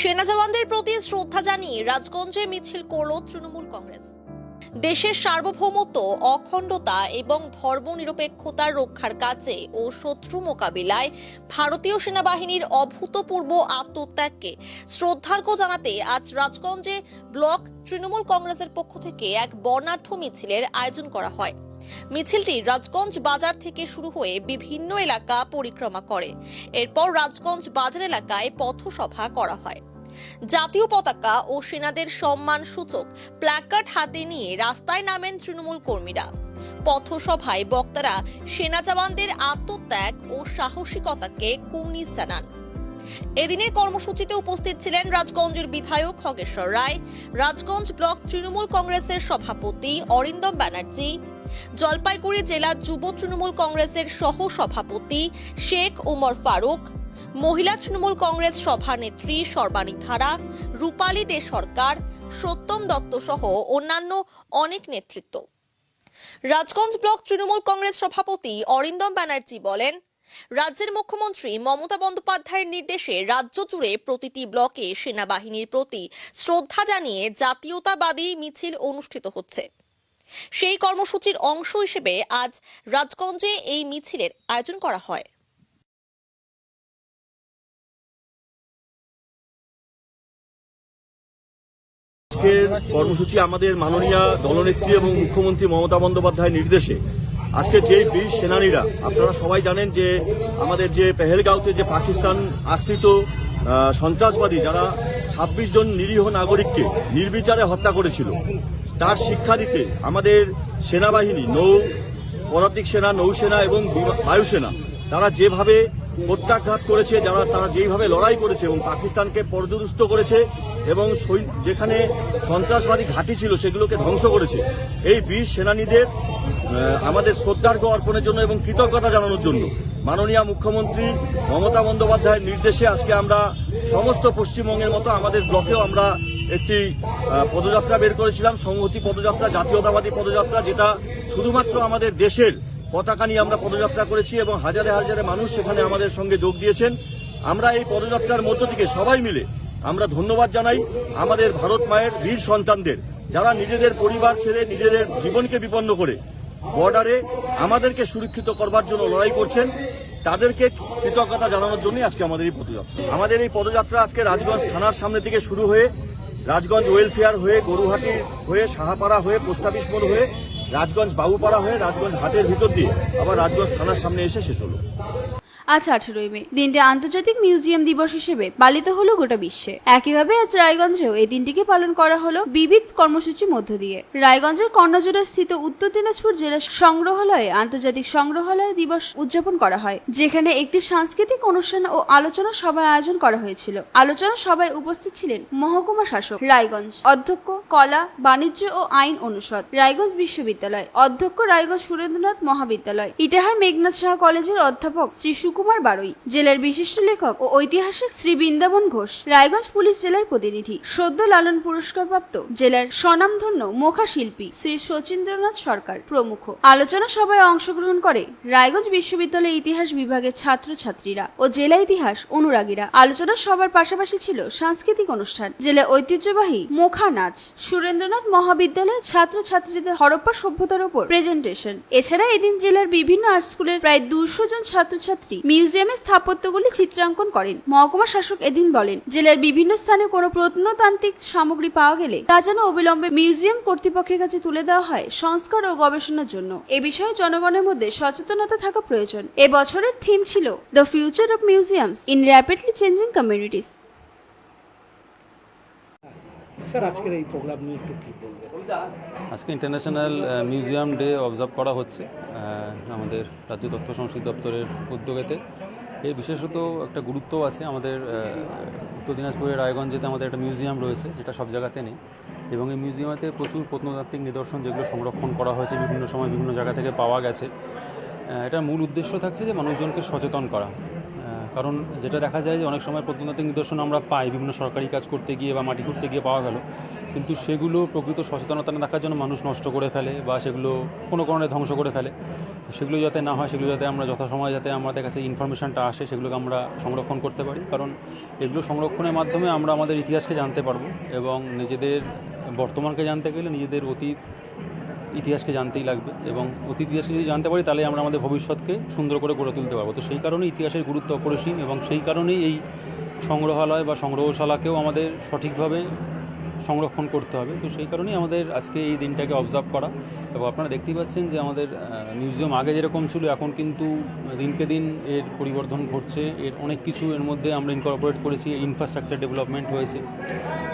সেনা জওয়ানদের প্রতি শ্রদ্ধা জানিয়ে রাজগঞ্জে মিছিল করল তৃণমূল কংগ্রেস। দেশের সার্বভৌমত্ব, অখণ্ডতা এবং ধর্মনিরপেক্ষতার রক্ষার কাজে ও শত্রু মোকাবিলায় ভারতীয় সেনাবাহিনীর অভূতপূর্ব আত্মত্যাগকে শ্রদ্ধার্ঘ জানাতে আজ রাজগঞ্জে ব্লক তৃণমূল কংগ্রেসের পক্ষ থেকে এক বর্ণাঢ্য মিছিলের আয়োজন করা হয়। মিছিলটি রাজগঞ্জ বাজার থেকে শুরু হয়ে বিভিন্ন এলাকা পরিক্রমা করে। এরপর রাজগঞ্জ বাজার এলাকায় পথসভা করা হয়। জাতীয় পতাকা ও সেনাদের সম্মান সূচক প্ল্যাকার্ড হাতে নিয়ে রাস্তায় নামেন তৃণমূল কর্মীরা। পথসভায় বক্তারা সেনা জওয়ানদের আত্মত্যাগ ও সাহসিকতাকে কুর্নিশ জানান। এদিনের কর্মসূচিতে উপস্থিত ছিলেন রাজগঞ্জের বিধায়ক খগেশ্বর রায়, রাজগঞ্জ ব্লক তৃণমূল কংগ্রেসের সভাপতি অরিন্দম ব্যানার্জি, জলপাইগুড়ি জেলা যুব তৃণমূল কংগ্রেসের সহ সভাপতি শেখ ওমর ফারুক, মহিলা তৃণমূল কংগ্রেস সভানেত্রী সর্বাণী ধারা, রূপালী দে সরকার, সত্যম দত্ত সহ অন্যান্য অনেক নেতৃত্ব। রাজগঞ্জ ব্লক তৃণমূল কংগ্রেস সভাপতি অরিন্দম ব্যানার্জি বলেন রাজ্যের মুখ্যমন্ত্রী মমতা বন্দ্যোপাধ্যায়ের নির্দেশে রাজ্য জুড়ে প্রতিটি ব্লকে সেনাবাহিনীর প্রতি শ্রদ্ধা জানিয়ে জাতীয়তাবাদী মিছিল অনুষ্ঠিত হচ্ছে। সেই কর্মসূচির অংশ হিসেবে আজ রাজগঞ্জে এই মিছিলের আয়োজন করা হয়। আজকের কর্মসূচি আমাদের মাননীয় দলনেত্রী এবং মুখ্যমন্ত্রী মমতা বন্দ্যোপাধ্যায়ের নির্দেশে আজকে যে বীর সেনানীরা, আপনারা সবাই জানেন যে আমাদের যে পেহেলগাঁওতে যে পাকিস্তান আশ্রিত সন্ত্রাসবাদী যারা ছাব্বিশ জন নিরীহ নাগরিককে নির্বিচারে হত্যা করেছিল, তার শিক্ষা দিতে আমাদের সেনাবাহিনী, নৌ, পদাতিক সেনা নৌসেনা এবং বায়ুসেনা তারা যেভাবে প্রত্যাঘাত করেছে, যারা তারা যেইভাবে লড়াই করেছে এবং পাকিস্তানকে পর্যদুস্ত করেছে এবং যেখানে সন্ত্রাসবাদী ঘাঁটি ছিল সেগুলোকে ধ্বংস করেছে। এই বীর সেনানীদের আমাদের শ্রদ্ধার্ঘ অর্পণের জন্য এবং কৃতজ্ঞতা জানানোর জন্য মাননীয় মুখ্যমন্ত্রী মমতা বন্দ্যোপাধ্যায়ের নির্দেশে আজকে আমরা সমস্ত পশ্চিমবঙ্গের মতো আমাদের ব্লকেও আমরা একটি পদযাত্রা বের করেছিলাম। সংহতি পদযাত্রা, জাতীয়তাবাদী পদযাত্রা, যেটা শুধুমাত্র আমাদের দেশের পতাকা নিয়ে আমরা পদযাত্রা করেছি এবং হাজারে হাজারে মানুষ সেখানে আমাদের সঙ্গে যোগ দিয়েছেন। আমরা এই পদযাত্রার মধ্য থেকে সবাই মিলে আমরা ধন্যবাদ জানাই আমাদের ভারত মায়ের বীর সন্তানদের, যারা নিজেদের পরিবার ছেড়ে নিজেদের জীবনকে বিপন্ন করে বর্ডারে আমাদেরকে সুরক্ষিত করবার জন্য লড়াই করছেন, তাদেরকে কৃতজ্ঞতা জানানোর জন্যই আজকে আমাদের এই পদযাত্রা। আমাদের এই পদযাত্রা আজকে রাজগঞ্জ থানার সামনে থেকে শুরু হয়ে রাজগঞ্জ ওয়েলফেয়ার হয়ে গরুহাটি হয়ে সাহাপাড়া হয়ে পোস্ট অফিস মোড় হয়ে রাজগঞ্জ বাবুপাড়া হয়ে রাজগঞ্জ হাটের ভিতর দিয়ে আবার রাজগঞ্জ থানার সামনে এসে শেষ হলো আজ আঠেরোই মে, দিনটি আন্তর্জাতিক মিউজিয়াম দিবস হিসেবে পালিত হলো গোটা বিশ্বে। একইভাবে আজ রায়গঞ্জেও এই দিনটিকে পালন করা হলো বিবিধ কর্মসূচির মধ্য দিয়ে। রায়গঞ্জের কর্ণজোড়া স্থিত উত্তর দিনাজপুর জেলা সংগ্রহালয়ে আন্তর্জাতিক সংগ্রহালয় দিবস উদযাপন করা হয়, যেখানে একটি সাংস্কৃতিক অনুষ্ঠান ও আলোচনা সভার আয়োজন করা হয়েছিল। আলোচনা সভায় উপস্থিত ছিলেন মহকুমা শাসক রায়গঞ্জ, অধ্যক্ষ কলা, বাণিজ্য ও আইন অনুষদ, রায়গঞ্জ বিশ্ববিদ্যালয়, অধ্যক্ষ রায়গঞ্জ সুরেন্দ্রনাথ মহাবিদ্যালয়, ইটাহার মেঘনাথ সাহা কলেজের অধ্যাপক শ্রী সুকুমার বারুই, জেলার বিশিষ্ট লেখক ও ঐতিহাসিক শ্রী বৃন্দাবন ঘোষ, রায়গঞ্জ পুলিশ জেলার প্রতিনিধি সদ্য লালন পুরস্কারপ্রাপ্ত জেলার স্বনামধন্য মোখা শিল্পী শ্রী শচীন্দ্রনাথ সরকার প্রমুখ। আলোচনা সভায় অংশগ্রহণ করে রায়গঞ্জ বিশ্ববিদ্যালয়ের ইতিহাস বিভাগের ছাত্রছাত্রীরা ও জেলা ইতিহাস অনুরাগীরা আলোচনা সভার পাশাপাশি ছিল সাংস্কৃতিক অনুষ্ঠান। জেলা ঐতিহ্যবাহী মোখা নাচ, সুরেন্দ্রনাথ মহাবিদ্যালয়ের ছাত্রছাত্রীদের হরপ্পা সভ্যতার উপর প্রেজেন্টেশন এছাড়া এদিন জেলার বিভিন্ন আর্ট স্কুলের প্রায় দুশো জন ছাত্রছাত্রী মিউজিয়ামে স্থাপত্যগুলি চিত্রাঙ্কন করেন। মহকুমা শাসক এদিন বলেন, জেলার বিভিন্ন স্থানে কোনো প্রত্নতান্ত্রিক সামগ্রী পাওয়া গেলে তা যেন অবিলম্বে মিউজিয়াম কর্তৃপক্ষের কাছে তুলে দেওয়া হয় সংস্কার ও গবেষণার জন্য। এ বিষয়ে জনগণের মধ্যে সচেতনতা থাকা প্রয়োজন। এবছরের বছরের থিম ছিল the future of museums in rapidly changing communities. আজকে ইন্টারন্যাশনাল মিউজিয়াম ডে অবজার্ভ করা হচ্ছে আমাদের রাজ্য তথ্য সংস্কৃতি দপ্তরের উদ্যোগেতে। এর বিশেষত একটা গুরুত্ব আছে আমাদের উত্তর দিনাজপুরের রায়গঞ্জেতে আমাদের একটা মিউজিয়াম রয়েছে, যেটা সব জায়গাতে নেই। এবং এই মিউজিয়ামেতে প্রচুর প্রত্নতাত্ত্বিক নিদর্শন যেগুলো সংরক্ষণ করা হয়েছে বিভিন্ন সময় বিভিন্ন জায়গা থেকে পাওয়া গেছে। এটার মূল উদ্দেশ্য থাকছে যে মানুষজনকে সচেতন করা। কারণ যেটা দেখা যায় যে অনেক সময় প্রত্নতাত্ত্বিক নিদর্শন আমরা পাই, বিভিন্ন সরকারি কাজ করতে গিয়ে বা মাটি করতে গিয়ে পাওয়া গেল। কিন্তু সেগুলো প্রকৃত সচেতনতা না থাকার জন্য মানুষ নষ্ট করে ফেলে বা সেগুলো কোনো কারণে ধ্বংস করে ফেলে। সেগুলো যাতে না হয়, সেগুলো যাতে আমরা যথাসময়ে যাতে আমাদের কাছে ইনফরমেশনটা আসে, সেগুলোকে আমরা সংরক্ষণ করতে পারি। কারণ এগুলো সংরক্ষণের মাধ্যমে আমরা আমাদের ইতিহাসকে জানতে পারব এবং নিজেদের বর্তমানকে জানতে গেলে নিজেদের অতীত ইতিহাসকে জানতেই লাগবে এবং অতীত ইতিহাসকে যদি জানতে পারি, তাহলে আমরা আমাদের ভবিষ্যৎকে সুন্দর করে গড়ে তুলতে পারব। তো সেই কারণে ইতিহাসের গুরুত্ব অপরিসীম এবং সেই কারণেই এই সংগ্রহালয় বা সংগ্রহশালাকেও আমাদের সঠিকভাবে সংরক্ষণ করতে হবে। তো সেই কারণেই আমাদের আজকে এই দিনটাকে অবজার্ভ করা এবং আপনারা দেখতেই পাচ্ছেন যে আমাদের মিউজিয়াম আগে যেরকম ছিল, এখন কিন্তু দিনকে দিন এর পরিবর্তন ঘটছে। এর অনেক কিছু এর মধ্যে আমরা ইনকর্পোরেট করেছি। ইনফ্রাস্ট্রাকচার ডেভেলপমেন্ট হয়েছে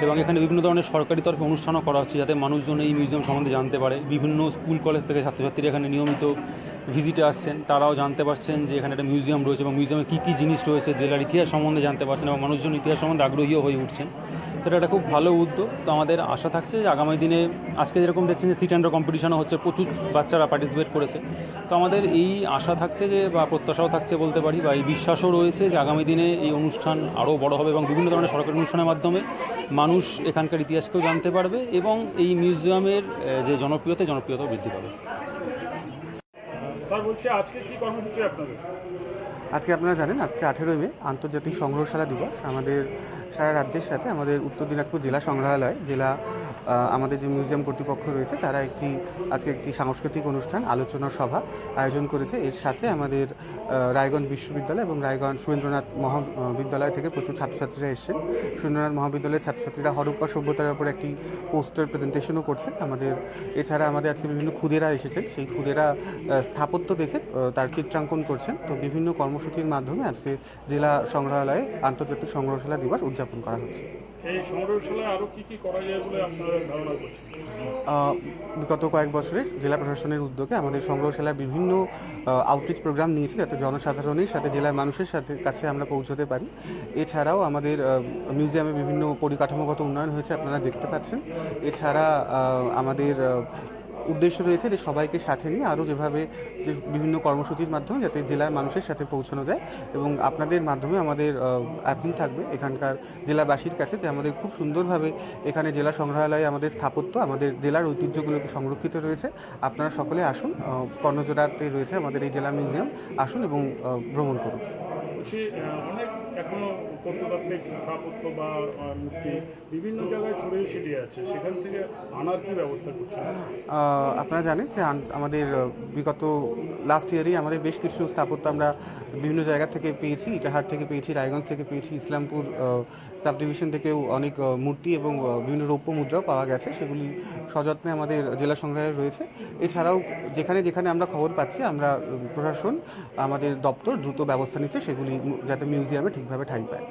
এবং এখানে বিভিন্ন ধরনের সরকারি তরফে অনুষ্ঠানও করা হচ্ছে যাতে মানুষজন এই মিউজিয়াম সম্বন্ধে জানতে পারে। বিভিন্ন স্কুল, কলেজ থেকে ছাত্রছাত্রীরা এখানে নিয়মিত ভিজিটে আসছেন। তারাও জানতে পারছেন যে এখানে একটা মিউজিয়াম রয়েছে এবং মিউজিয়ামে কী কী জিনিস রয়েছে, জেলার ইতিহাস সম্বন্ধে জানতে পারছেন এবং মানুষজন ইতিহাস সম্বন্ধে আগ্রহীও হয়ে উঠছেন। এটা একটা খুব ভালো উদ্যোগ। তো আমাদের আশা থাকছে যে আগামী দিনে আজকে যেরকম দেখছেন যে সিট অ্যান্ডার কম্পিটিশনও হচ্ছে প্রচুর বাচ্চারা পার্টিসিপেট করেছে। তো আমাদের এই আশা থাকছে যে বা প্রত্যাশাও থাকছে বলতে পারি বা এই বিশ্বাসও রয়েছে যে আগামী দিনে এই অনুষ্ঠান আরও বড় হবে এবং বিভিন্ন ধরনের সরকারি অনুষ্ঠানের মাধ্যমে মানুষ এখানকার ইতিহাসকেও জানতে পারবে এবং এই মিউজিয়ামের যে জনপ্রিয়তা, জনপ্রিয়তাও বৃদ্ধি পাবে। স্যার, বলছি আজকে কর্মসূচি আপনাদের? আজকে আপনারা জানেন, আজকে আঠেরোই মে, আন্তর্জাতিক সংগ্রহশালা দিবস। আমাদের সারা রাজ্যের সাথে আমাদের উত্তর দিনাজপুর জেলা সংগ্রহালয়, জেলা আমাদের যে মিউজিয়াম কর্তৃপক্ষ রয়েছে, তারা একটি, আজকে একটি সাংস্কৃতিক অনুষ্ঠান, আলোচনা সভা আয়োজন করেছে। এর সাথে আমাদের রায়গঞ্জ বিশ্ববিদ্যালয় এবং রায়গঞ্জ সুরেন্দ্রনাথ মহাবিদ্যালয় থেকে প্রচুর ছাত্রছাত্রীরা এসেছেন। সুরেন্দ্রনাথ মহাবিদ্যালয়ের ছাত্রছাত্রীরা হরপ্পা সভ্যতার উপর একটি পোস্টার প্রেজেন্টেশনও করছেন। আমাদের, এছাড়া আমাদের আজকে বিভিন্ন ক্ষুদেরা এসেছেন। সেই ক্ষুদেরা স্থাপত্য দেখে তার চিত্রাঙ্কন করছেন। তো বিভিন্ন কর্মসূচির মাধ্যমে আজকে জেলা সংগ্রহালয়ে আন্তর্জাতিক সংগ্রহশালা দিবস উদযাপন করা হচ্ছে। বিগত কয়েক বছরে জেলা প্রশাসনের উদ্যোগে আমাদের সংগ্রহশালায় বিভিন্ন আউটরিচ প্রোগ্রাম নিয়েছি যাতে জনসাধারণের সাথে, জেলার মানুষের সাথে, কাছে আমরা পৌঁছতে পারি। এছাড়াও আমাদের মিউজিয়ামে বিভিন্ন পরিকাঠামোগত উন্নয়ন হয়েছে, আপনারা দেখতে পাচ্ছেন। এছাড়া আমাদের উদ্দেশ্য রয়েছে যে সবাইকে সাথে নিয়ে আরও যেভাবে যে বিভিন্ন কর্মসূচির মাধ্যমে যাতে জেলার মানুষের সাথে পৌঁছানো যায় এবং আপনাদের মাধ্যমে আমাদের অ্যাপিল থাকবে এখানকার জেলাবাসীর কাছে যে আমাদের খুব সুন্দরভাবে এখানে জেলা সংগ্রহালয়ে আমাদের স্থাপত্য, আমাদের জেলার ঐতিহ্যগুলোকে সংরক্ষিত রয়েছে। আপনারা সকলে আসুন কর্ণজোড়াতে রয়েছে আমাদের এই জেলা মিউজিয়াম। আসুন এবং ভ্রমণ করুন। অনেক এখনও প্রত্নতাত্ত্বিক স্থাপত্য বা মূর্তি বিভিন্ন জায়গায় ছড়িয়ে ছিটিয়ে আছে। সেখান থেকে আনার কি ব্যবস্থা করছেন? আহ, আপনারা জানেন যে আমাদের বিগত লাস্ট ইয়ারই আমাদের বেশ কিছু স্থাপত্য আমরা বিভিন্ন জায়গা থেকে পেয়েছি। ইটাহার থেকে পেয়েছি রায়গঞ্জ থেকে পেয়েছি ইসলামপুর সাব ডিভিশন থেকেও অনেক মূর্তি এবং বিভিন্ন রৌপ্য মুদ্রাও পাওয়া গেছে। সেগুলি সযত্নে আমাদের জেলা সংগ্রহে রয়েছে। এছাড়াও যেখানে যেখানে আমরা খবর পাচ্ছি আমরা প্রশাসন আমাদের দপ্তর দ্রুত ব্যবস্থা নিচ্ছে। সেগুলি যাতে মিউজিয়ামে ঠিকভাবে ঠাঁই পায়।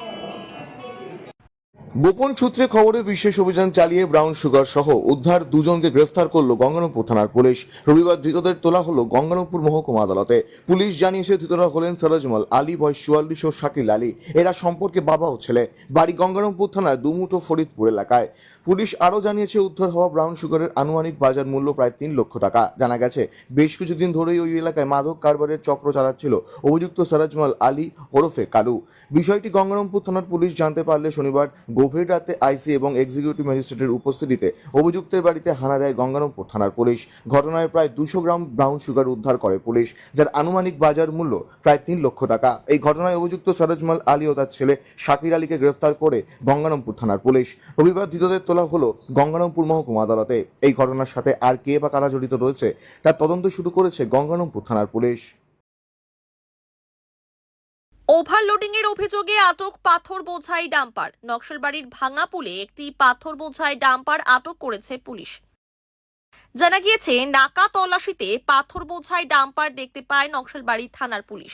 গোপন সূত্রে খবরে বিশেষ অভিযান চালিয়ে ব্রাউন সুগার সহ উদ্ধার দুজনকে গ্রেফতার করল গঙ্গারামপুর থানার পুলিশ। রবিবার ধৃতদের তোলা হলো গঙ্গারামপুর মহকুমা আদালতে। পুলিশ জানিয়েছে ধৃতরা হলেন সরোজমল আলী, বয়স চুয়াল্লিশ, ও শাকিল আলী। এরা সম্পর্কে বাবা ও ছেলে। বাড়ি গঙ্গারামপুর থানার দুমুটো ফরিদপুর এলাকায়। পুলিশ আরও জানিয়েছে, উদ্ধার হওয়া ব্রাউন সুগারের আনুমানিক বাজার মূল্য প্রায় তিন লক্ষ টাকা। জানা গেছে, বেশ কিছুদিন ধরেই ওই এলাকায় মাদক কারবারের চক্র চালাচ্ছিল অভিযুক্ত সরাজমল আলী ওরফে কালু। বিষয়টি গঙ্গারামপুর থানার পুলিশ জানতে পারলে শনিবার গভীর রাতে আইসি এবং এক্সিকিউটিভ ম্যাজিস্ট্রেটের উপস্থিতিতে অভিযুক্তের বাড়িতে হানা দেয় গঙ্গারামপুর থানার পুলিশ। ঘটনায় প্রায় দুশো গ্রাম ব্রাউন সুগার উদ্ধার করে পুলিশ, যার আনুমানিক বাজার মূল্য প্রায় তিন লক্ষ টাকা। এই ঘটনায় অভিযুক্ত সরোজমাল আলী ও তার ছেলে শাকির আলীকে গ্রেফতার করে গঙ্গারামপুর থানার পুলিশ। রবিবার ধৃতদের তোলা হলো গঙ্গারামপুর মহকুমা আদালতে। এই ঘটনার সাথে আর কে বা কারা জড়িত রয়েছে, তার তদন্ত শুরু করেছে গঙ্গারামপুর থানার পুলিশ। ওভারলোডিং এর অভিযোগে আটক পাথর বোঝাই ডাম্পার। নকশালবাড়ির ভাঙা পুলে একটি পাথর বোঝাই ডাম্পার আটক করেছে পুলিশ। জানা গিয়েছে, নাকা তল্লাশিতে পাথর বোঝাই ডাম্পার দেখতে পায় নকশালবাড়ি থানার পুলিশ।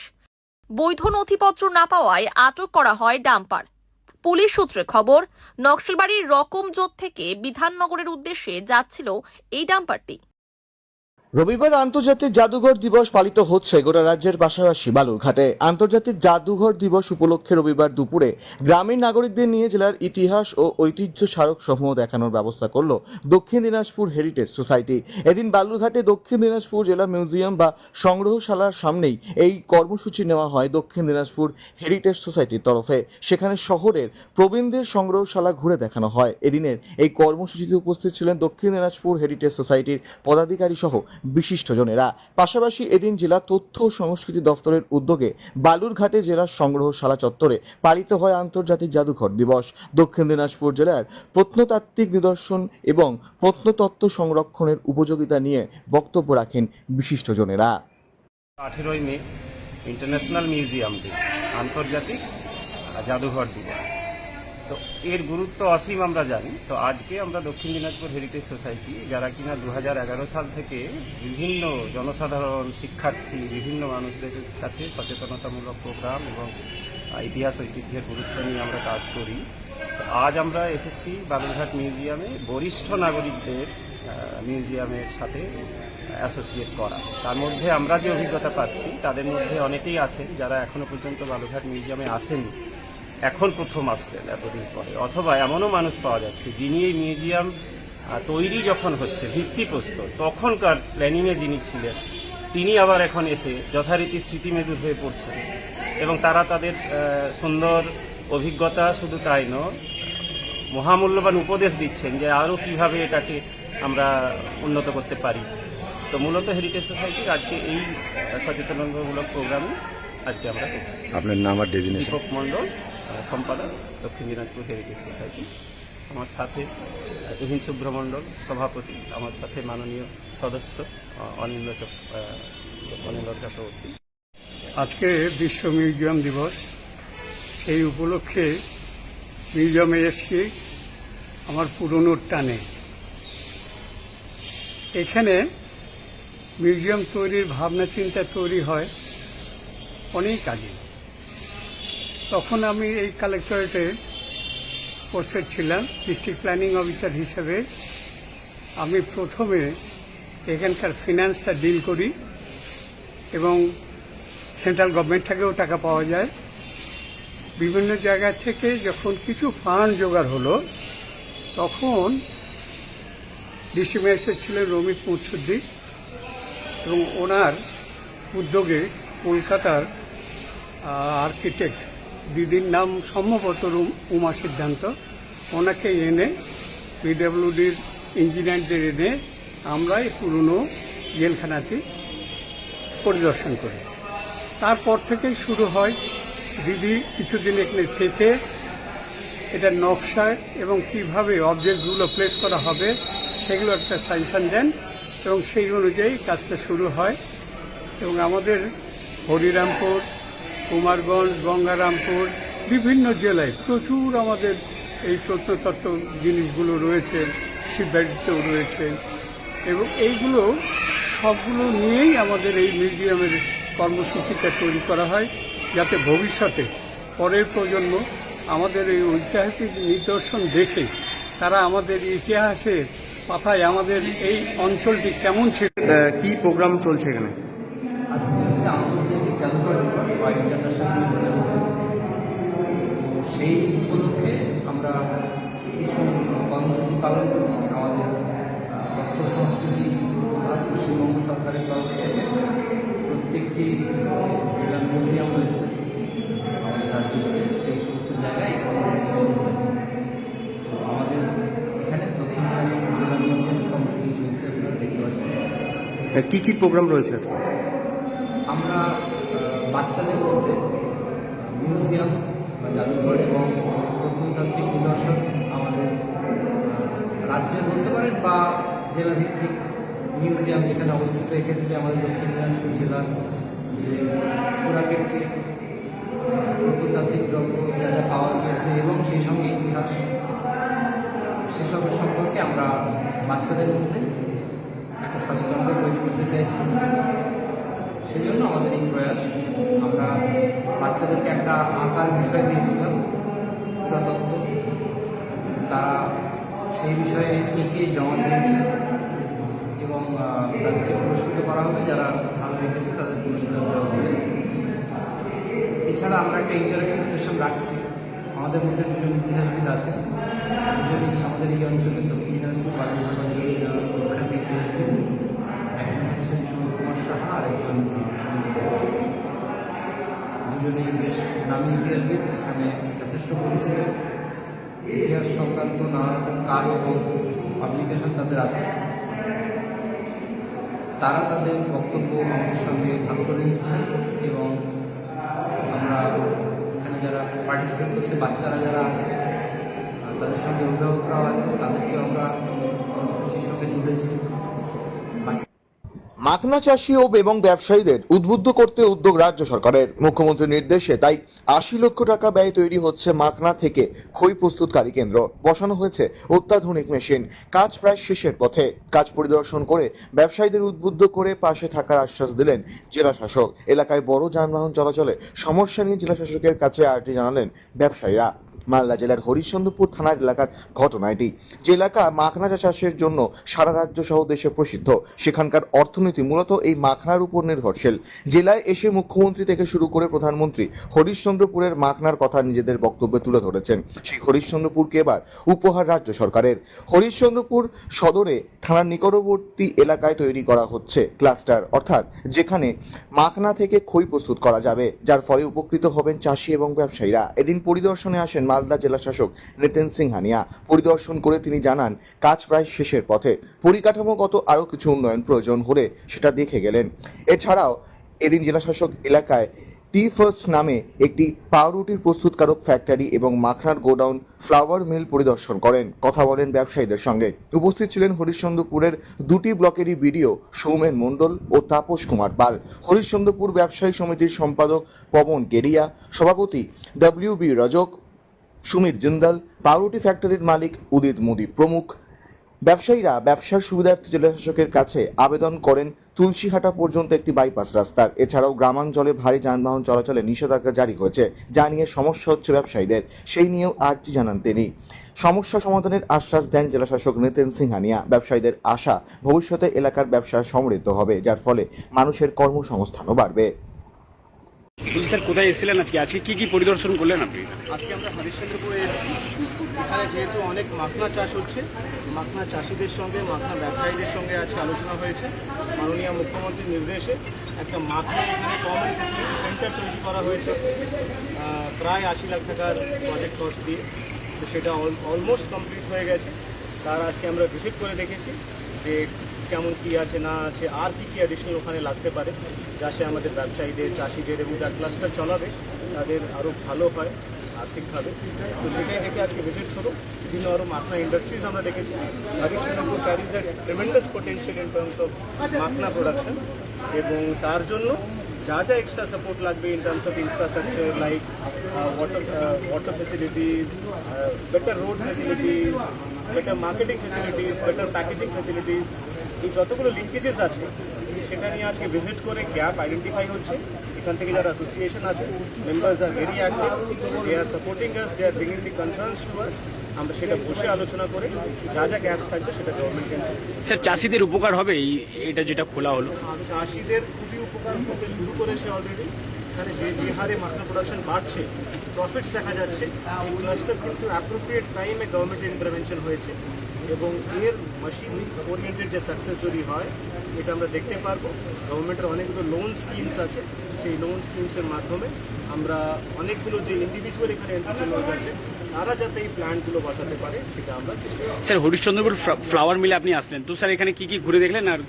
বৈধ নথিপত্র না পাওয়ায় আটক করা হয় ডাম্পার। পুলিশ সূত্রে খবর, নকশালবাড়ির রকমজোত থেকে বিধাননগরের উদ্দেশ্যে যাচ্ছিল এই ডাম্পারটি। রবিবার আন্তর্জাতিক জাদুঘর দিবস পালিত হচ্ছে গোটা রাজ্যের পাশাপাশি বালুরঘাটে আন্তর্জাতিক জাদুঘর দিবস উপলক্ষে রবিবার দুপুরে গ্রামীণ নাগরিকদের নিয়ে জেলার ইতিহাস ও ঐতিহ্য স্মারক সমূহ দেখানোর ব্যবস্থা করল দক্ষিণ দিনাজপুর হেরিটেজ সোসাইটি। এদিন বালুরঘাটে দক্ষিণ দিনাজপুর জেলা মিউজিয়াম বা সংগ্রহশালার সামনেই এই কর্মসূচি নেওয়া হয় দক্ষিণ দিনাজপুর হেরিটেজ সোসাইটির তরফে। সেখানে শহরের প্রবীণদের সংগ্রহশালা ঘুরে দেখানো হয়। এদিনের এই কর্মসূচিতে উপস্থিত ছিলেন দক্ষিণ দিনাজপুর হেরিটেজ সোসাইটির পদাধিকারী সহ বিশিষ্টজনেরা। পাশাপাশি এদিন জেলা তথ্য ও সংস্কৃতি দফতরের উদ্যোগে বালুরঘাটে জেলা সংগ্রহশালা চত্বরে পালিত হয় আন্তর্জাতিক জাদুঘর দিবস। দক্ষিণ দিনাজপুর জেলার প্রত্নতাত্ত্বিক নিদর্শন এবং প্রত্নতত্ত্ব সংরক্ষণের উপযোগিতা নিয়ে বক্তব্য রাখেন বিশিষ্টজনেরা। আঠেরোই মে ইন্টারন্যাশনাল মিউজিয়াম ডে, আন্তর্জাতিক জাদুঘর দিবস। তো এর গুরুত্ব অসীম আমরা জানি। তো আজকে আমরা দক্ষিণ দিনাজপুর হেরিটেজ সোসাইটি যারা কিনা দু হাজার এগারো সাল থেকে বিভিন্ন জনসাধারণ, শিক্ষার্থী, বিভিন্ন মানুষদের কাছে সচেতনতামূলক প্রোগ্রাম এবং ইতিহাস, ঐতিহ্যের গুরুত্ব নিয়ে আমরা কাজ করি। তো আজ আমরা এসেছি বালুরঘাট মিউজিয়ামে বরিষ্ঠ নাগরিকদের মিউজিয়ামের সাথে অ্যাসোসিয়েট করা। তার মধ্যে আমরা যে অভিজ্ঞতা পাচ্ছি, তাদের মধ্যে অনেকেই আছেন যারা এখনও পর্যন্ত বালুঘাট মিউজিয়ামে আসেননি। এখন প্রথম আসলেন এতদিন পরে। অথবা এমনও মানুষ পাওয়া যাচ্ছে যিনি এই মিউজিয়াম তৈরি যখন হচ্ছে ভিত্তিপ্রস্তর তখনকার প্ল্যানিংয়ে যিনি ছিলেন তিনি আবার এখন এসে যথারীতি স্মৃতিমেদুর হয়ে পড়ছেন। এবং তারা তাদের সুন্দর অভিজ্ঞতা শুধু তাই নয় মহামূল্যবান উপদেশ দিচ্ছেন যে আরও কীভাবে এটাকে আমরা উন্নত করতে পারি। তো মূলত হেরিটেজ সোসাইটির আজকে এই সচেতনতামূলক প্রোগ্রামে আজকে আমরা করছি। আপনার নাম আর ডেজিনেশন? দীপক মণ্ডল। সম্পাদক দক্ষিণ দিনাজপুর হেরিটেজ সোসাইটি আমার সাথে আহ, তুহিন শুভ্রমণ্ডল সভাপতি আমার সাথে মাননীয় সদস্য অনিন্দ অনিন্দ চক্রবর্তী। আজকে বিশ্ব মিউজিয়াম দিবস। সেই উপলক্ষে মিউজিয়ামে এসছি আমার পুরনোর টানে। এখানে মিউজিয়াম তৈরির ভাবনা চিন্তা তৈরি হয় অনেক আগে। তখন আমি এই কালেক্টরেটে পোস্টেড ছিলাম ডিস্ট্রিক্ট প্ল্যানিং অফিসার হিসেবে। আমি প্রথমে এখানকার ফিনান্সটা ডিল করি এবং সেন্ট্রাল গভর্নমেন্ট থেকেও টাকা পাওয়া যায়। বিভিন্ন জায়গা থেকে যখন কিছু ফান্ড জোগাড় হলো, তখন ডিসি ম্যাজিস্ট্রেট ছিলেন রমিত মুৎসুদ্দি এবং ওনার উদ্যোগে কলকাতার আর্কিটেক্ট দিদির নাম সম্ভবত উমা সিদ্ধান্ত। ওনাকে এনে পিডব্লিউডির ইঞ্জিনিয়ারদের এনে আমরা এই পুরনো জেলখানাটি পরিদর্শন করি। তারপর থেকেই শুরু হয় দিদি কিছুদিন এখানে থেকে এটা নকশা এবং কীভাবে অবজেক্টগুলো প্লেস করা হবে সেগুলো একটা সাজেশন দেন এবং সেই অনুযায়ী কাজটা শুরু হয়। এবং আমাদের হরিরামপুর কুমারগঞ্জ গঙ্গারামপুর বিভিন্ন জেলায় প্রচুর আমাদের এই প্রত্নতত্ত্ব জিনিসগুলো রয়েছে শিববাড়িতেও রয়েছে। এবং এইগুলো সবগুলো নিয়েই আমাদের এই মিউজিয়ামের কর্মসূচিটা তৈরি করা হয় যাতে ভবিষ্যতে পরের প্রজন্ম আমাদের এই ঐতিহাসিক নিদর্শন দেখে তারা আমাদের ইতিহাসের পাতায় আমাদের এই অঞ্চলটি কেমন ছিল। কি প্রোগ্রাম চলছে এখানে? আজকে হচ্ছে আন্তর্জাতিক জাদুঘর বা ইন্টারন্যাশনাল তো সেই উপলক্ষে আমরা কিছু কর্মসূচি পালন করছি আমাদের তথ্য সংস্কৃতি বিভাগ পশ্চিমবঙ্গ সরকারের তরফ থেকে। প্রত্যেকটি যে জেলা মিউজিয়াম রয়েছে আমাদের রাজ্য জুড়ে সেই সমস্ত জায়গায় কর্মসূচি চলছে। তো আমাদের এখানে দক্ষিণ দিনাজপুর জেলা মিউজিয়ামে কর্মসূচি চলছে আপনারা দেখতে পাচ্ছেন। কি কি প্রোগ্রাম রয়েছে আজকে? আমরা বাচ্চাদের মধ্যে মিউজিয়াম বা জাদুঘর এবং প্রত্নতাত্ত্বিক নিদর্শন আমাদের রাজ্যের বলতে পারেন বা জেলাভিত্তিক মিউজিয়াম যেখানে অবস্থিত, এক্ষেত্রে আমাদের দক্ষিণ দিনাজপুর জেলার যে পুরাকীর্তিক প্রত্নতাত্ত্বিক দ্রব্য যা যা পাওয়া গিয়েছে এবং সেই সঙ্গে ইতিহাস সেসব সম্পর্কে আমরা বাচ্চাদের মধ্যে একটা সচেতনতা তৈরি করতে চাইছি। সেই জন্য আমাদের এই প্রয়াস। আমরা বাচ্চাদেরকে একটা আঁকার বিষয় দিয়েছিলাম, পুরাতত্ত্ব। তারা সেই বিষয়ে এঁকে জমা দিয়েছে এবং তাদেরকে পুরস্কৃত করা হবে, যারা ভালো রেখেছে তাদের পুরস্কার করা হবে। এছাড়া আমরা একটা ইন্টারেক্টিভ সেশন রাখছি। আমাদের মধ্যে দুজন ইতিহাসবিদ আছেন। দুজনই আমাদের এই অঞ্চলের দক্ষিণ দিনাজপুর বাগেরহাট অঞ্চলের প্রখ্যাত ইতিহাসবিদ। একজন হচ্ছেন সুমন কুমার সাহা আর একজন। দুজনেই বেশ নামী ইতিহাসবিদ এখানে যথেষ্ট পরিচিত। ইতিহাস সংক্রান্ত নানা রকম কাজ এবং পাবলিকেশন তাদের আছে। তারা তাদের বক্তব্য আমাদের সঙ্গে ভাগ করে নিচ্ছে এবং আমরা এখানে যারা পার্টিসিপেট করছে, বাচ্চারা যারা আছে, তাদের সঙ্গে অভিভাবকরাও আছে তাদেরকে আমরা সঙ্গে জুড়েছি মাখনা চাষি ও এবং ব্যবসায়ীদের উদ্বুদ্ধ করতে উদ্যোগ রাজ্য সরকারের। মুখ্যমন্ত্রীর নির্দেশে তাই আশি লক্ষ টাকা ব্যয় তৈরি হচ্ছে মাখনা থেকে খই প্রস্তুতকারী কেন্দ্র। বসানো হয়েছে অত্যাধুনিক মেশিন। কাজ প্রায় শেষের পথে। কাজ পরিদর্শন করে ব্যবসায়ীদের উদ্বুদ্ধ করে পাশে থাকার আশ্বাস দিলেন জেলা শাসক। এলাকায় বড় যানবাহন চলাচলে সমস্যা নিয়ে জেলা শাসকের কাছে আর্জি জানালেন ব্যবসায়ীরা। মালদা জেলার হরিশ্চন্দ্রপুর থানার এলাকার ঘটনা এটি। যে এলাকা মাখনা চাষের জন্য সারা রাজ্য সহ দেশে প্রসিদ্ধ, সেখানকার অর্থনীতি মূলত এই মাখনার উপর নির্ভরশীল। জেলায় এসে মুখ্যমন্ত্রী থেকে শুরু করে প্রধানমন্ত্রী হরিশ্চন্দ্রপুরের মাখনার কথা নিজেদের বক্তব্যে তুলে ধরেছেন। সেই হরিশ্চন্দ্রপুরকে এবার উপহার রাজ্য সরকারের। হরিশ্চন্দ্রপুর সদরে থানার নিকটবর্তী এলাকায় তৈরি করা হচ্ছে ক্লাস্টার, অর্থাৎ যেখানে মাখনা থেকে খই প্রস্তুত করা যাবে, যার ফলে উপকৃত হবেন চাষি এবং ব্যবসায়ীরা। এদিন পরিদর্শনে আসেন মালদা জেলা শাসক নিতেন সিংহানিয়া। পরিদর্শন করে তিনি জানান, কাজ প্রায় শেষের পথে। পরিকাঠামোগত আরও কিছু উন্নয়ন প্রয়োজন হলে সেটা দেখে গেলেন। এছাড়াও এদিন জেলাশাসক এলাকায় টি ফার্স্ট নামে একটি পাউরুটির প্রস্তুতকারক ফ্যাক্টরি এবং মাখনার গোডাউন ফ্লাওয়ার মিল পরিদর্শন করেন। কথা বলেন ব্যবসায়ীদের সঙ্গে। উপস্থিত ছিলেন হরিশ্চন্দ্রপুরের দুটি ব্লকেরই বিডিও সৌমেন মণ্ডল ও তাপস কুমার পাল। হরিশ্চন্দ্রপুর ব্যবসায়ী সমিতির সম্পাদক পবন কেরিয়া, সভাপতি ডব্লিউ বি রজক, সুমিত জিন্দাল, পাউরুটি ফ্যাক্টরির মালিক উদিত মোদী প্রমুখ। ব্যবসায়ীরা ব্যবসার সুবিধার্থে জেলাশাসকের কাছে আবেদন করেন তুলসীহাটা পর্যন্ত একটি বাইপাস রাস্তার। এছাড়াও গ্রামাঞ্চলে ভারী যানবাহন চলাচলে নিষেধাজ্ঞা জারি হয়েছে যা নিয়ে সমস্যা হচ্ছে ব্যবসায়ীদের। সেই নিয়েও আর্জি জানান তিনি। সমস্যা সমাধানের আশ্বাস দেন জেলাশাসক নিতেন সিংহানিয়া। ব্যবসায়ীদের আশা ভবিষ্যতে এলাকার ব্যবসা সমৃদ্ধ হবে যার ফলে মানুষের কর্মসংস্থানও বাড়বে। স্যার কোথায় এসেছিলেন আজকে? আজকে কি কি পরিদর্শন করলেন আপনি? আজকে আমরা হরিশ্চন্দ্রপুরে এসেছি। এখানে যেহেতু অনেক মাখনা চাষ হচ্ছে, মাখনা চাষিদের সঙ্গে, মাখনা ব্যবসায়ীদের সঙ্গে আজকে আলোচনা হয়েছে। মাননীয় মুখ্যমন্ত্রীর নির্দেশে একটা মাখনা এখানে কমন ফেসিলিটি সেন্টার তৈরি করা হয়েছে প্রায় আশি লাখ টাকার প্রজেক্ট কস্ট দিয়ে। তো সেটা অলমোস্ট কমপ্লিট হয়ে গেছে। তার আজকে আমরা ভিজিট করে দেখেছি যে কেমন কি আছে, না আছে, আর কি কি অ্যাডিশনাল ওখানে লাগতে পারে, যা সে আমাদের ব্যবসায়ীদের, চাষিদের এবং যার ক্লাস্টার চলাবে, তাদের আরও ভালো হয়। আর্থিকভাবে। তো সেটাই দেখে আজকে ভিজিট শুরু। বিভিন্ন আরও মাখনা ইন্ডাস্ট্রিজ আমরা দেখেছি। Harishchandrapur carries a tremendous potential in terms of makhana production এবং তার জন্য যা যা এক্সট্রা সাপোর্ট লাগবে in terms of infrastructure like water water facilities better road facilities better marketing facilities better packaging facilities এই যতগুলো লিঙ্কেজেস আছে, সেটা নিয়ে আজকে ভিজিট করে গ্যাপ আইডেন্টিফাই হচ্ছে। এখান থেকে যারা অ্যাসোসিয়েশন আছে members are very active they are supporting us they are bringing the concerns to us আমরা সেটা বসে আলোচনা করে যা যা গ্যাপস থাকবে সেটা গভর্নমেন্টকে স্যার চাষিদের উপকার হবে এই এটা যেটা খোলা হলো? চাষিদের খুবই উপকার করতে শুরু করেছে অলরেডি এখানে যে যে হারে মাখনা প্রোডাকশন বাড়ছে প্রফিটস দেখা যাচ্ছে এই ক্লাস্টার কিন্তু অ্যাপ্রোপ্রিয়েট টাইমে গভর্নমেন্টের ইন্টারভেনশন হয়েছে। এবং এর মেশিন ওরিয়েন্টেড যে সাকসেস যদি হয় এটা আমরা দেখতে পারব। গভর্নমেন্টের অনেকগুলো লোন স্কিমস আছে। সেই লোন স্কিমসের মাধ্যমে আমরা অনেকগুলো যে ইন্ডিভিজুয়াল এখানে এন্টারপ্রেনার্স আছে তারা যাতে এই প্ল্যান্টগুলো বসাতে পারে সেটা আমরা চেষ্টা স্যার হরিশ্চন্দ্রপুর ফ্লাওয়ার মিলে আপনি আসলেন। তো স্যার এখানে কি কি ঘুরে দেখলেন আর?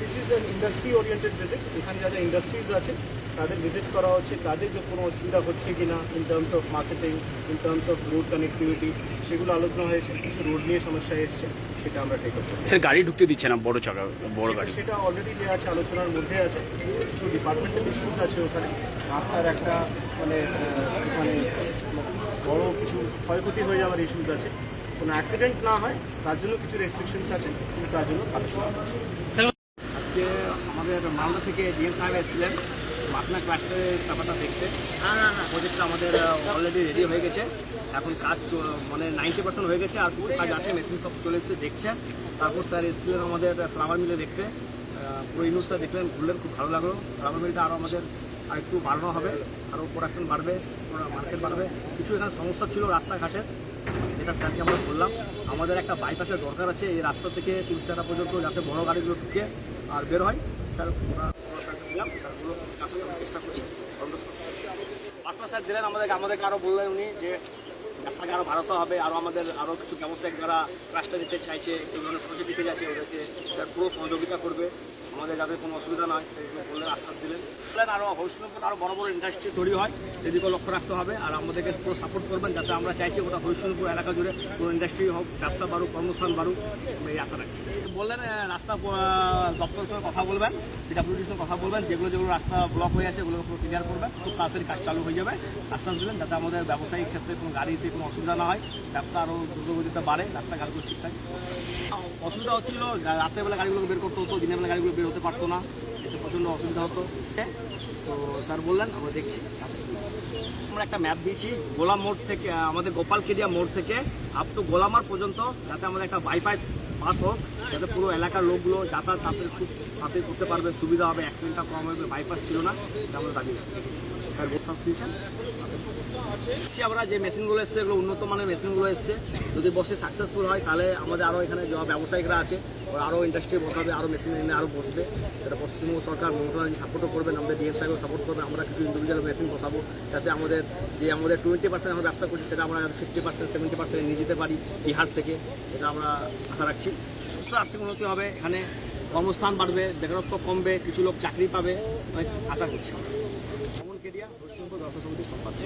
This is an industry oriented visit এখানে যারা ইন্ডাস্ট্রিজ আছে তাদের ভিজিট করা হচ্ছে। তাদের যে কোনো অসুবিধা হচ্ছে কি না in terms of marketing in terms of road connectivity সেগুলো আলোচনা হয়েছে। কিছু রোড নিয়ে সমস্যা এসছে। সেটা আমরা টেক আপ করছি। স্যার গাড়ি ঢুকতে দিচ্ছে না বড় চাকা বড় গাড়ি। সেটা অলরেডি যে আছে আলোচনার মধ্যে আছে। কিছু ডিপার্টমেন্টাল ইস্যুস আছে ওখানে। রাস্তার একটা মানে মানে বড় কিছু ক্ষয়ক্ষতি হয়ে যাওয়ার ইস্যুস আছে। কোনো অ্যাক্সিডেন্ট না হয় তার জন্য কিছু রেস্ট্রিকশনস আছে কিন্তু তার জন্য আজকে আমাদের মালদা থেকে ডিএম সাহেব এসেছিলেন। মাখনা ক্লাস্টারের ব্যাপারটা দেখতে। প্রজেক্টটা আমাদের অলরেডি রেডি হয়ে গেছে। এখন কাজ মানে নাইনটি পার্সেন্ট হয়ে গেছে আর কিছু কাজ আছে মেশিন সব চলে এসেছে দেখছে তারপর স্যার এসেছিলেন আমাদের ফ্লাওয়ার মিলে দেখতে। পুরো ইউনিটটা দেখলেন ঘুরলেন খুব ভালো লাগল। ফ্লাওয়ার মিলটা আরও আমাদের আর একটু বাড়ানো হবে আরও প্রোডাকশন বাড়বে মার্কেট বাড়বে। কিছু এখানে সমস্যা ছিল রাস্তাঘাটের যেটা স্যারকে আমরা বললাম। আমাদের একটা বাইপাসের দরকার আছে এই রাস্তা থেকে তুলসিয়াটা পর্যন্ত যাতে বড় গাড়িগুলো ঢুকে আর বের হয়। স্যার স্যারকে দিলাম স্যারগুলো কাকুই আমরা চেষ্টা করছি। বার্তা স্যার দিলেন আমাদেরকে আমাদেরকে আরও বললেন উনি যে ব্যবসাকে আরও বাড়াতে হবে, আরও আমাদের আরও কিছু ব্যবসায়িক যারা রাস্তা দিতে চাইছে এই ধরনের প্রজেক্ট দিতে চাইছে ওদেরকে স্যার পুরো সহযোগিতা করবে। আমাদের যাতে কোনো অসুবিধা না হয় সেগুলো বললেন, আশ্বাস দিলেন। বললেন আরও হরিশ্চন্দ্রপুর আরও বড় বড় ইন্ডাস্ট্রি তৈরি হয়, সেদিকেও লক্ষ্য রাখতে হবে। আর আমাদেরকে পুরো সাপোর্ট করবেন, যাতে আমরা চাইছি ওটা হরিশ্চন্দ্রপুর এলাকা জুড়ে পুরো ইন্ডাস্ট্রি হোক, ব্যবসা বাড়ুক, কর্মস্থান বাড়ুক এই আশা রাখছি। বললেন রাস্তা দপ্তরের সঙ্গে কথা বলবেন পিডাব্লিউডির সঙ্গে কথা বলবেন, যেগুলো যেগুলো রাস্তা ব্লক হয়ে আছে ওগুলো ক্লিয়ার করবেন, খুব তাড়াতাড়ি কাজ চালু হয়ে যাবে। আশ্বাস দিলেন, যাতে আমাদের ব্যবসায়িক ক্ষেত্রে কোনো গাড়িতে কোনো অসুবিধা না হয়, ব্যবসা আরও দ্রুতগতিতে বাড়ে, রাস্তাঘাটগুলো ঠিকঠাক। অসুবিধা হচ্ছিল, রাতের বেলা গাড়িগুলো বের করতে হতো, দিনের বেলা গাড়িগুলো বের হতে পারতো না, এতে প্রচণ্ড অসুবিধা হতো। তো স্যার বললেন, আমরা দেখছি। আমরা একটা ম্যাপ দিয়েছি, গোলাম মোড় থেকে আমাদের গোপালকেরিয়া মোড় থেকে আপ টু গোলামার পর্যন্ত, যাতে আমাদের একটা বাইপাস পাস হোক, যাতে পুরো এলাকার লোকগুলো যাতায়াত খুব তাড়াতাড়ি করতে পারবে, সুবিধা হবে অ্যাক্সিডেন্টটা কম হবে বাইপাস ছিল না আমরা দাবি স্যার বিশ্বাস দিয়েছেন? আমরা যে মেশিনগুলো এসছে, এগুলো উন্নত মানের মেশিনগুলো এসছে। যদি বসে সাকসেসফুল হয়, তাহলে আমাদের আরও এখানে যে ব্যবসায়িকরা আছে। ওরা আরও ইন্ডাস্ট্রি বসাবে, আরও মেশিন এনে আরও বসবে। সেটা পশ্চিমবঙ্গ সরকার মমতা ব্যানার্জি সাপোর্টও করবেন আমাদের ডিএম সাহেবও সাপোর্ট করবে। আমরা কিছু ইন্ডিভিজুয়াল মেশিন বসাবো, যাতে আমাদের যে আমাদের টোয়েন্টি পার্সেন্ট আমরা ব্যবসা করছি, সেটা আমরা ফিফটি পার্সেন্ট সেভেন্টি পার্সেন্ট নিয়ে যেতে পারি বিহার থেকে, সেটা আমরা আশা রাখছি। সুস্থ আর্থিক উন্নতি হবে, এখানে কর্মস্থান বাড়বে, বেকারত্ব কমবে, কিছু লোক চাকরি পাবে আশা করছি। আমরা কেরিয়া পশ্চিমবঙ্গ ব্যবসা সমিতির সম্পাদক।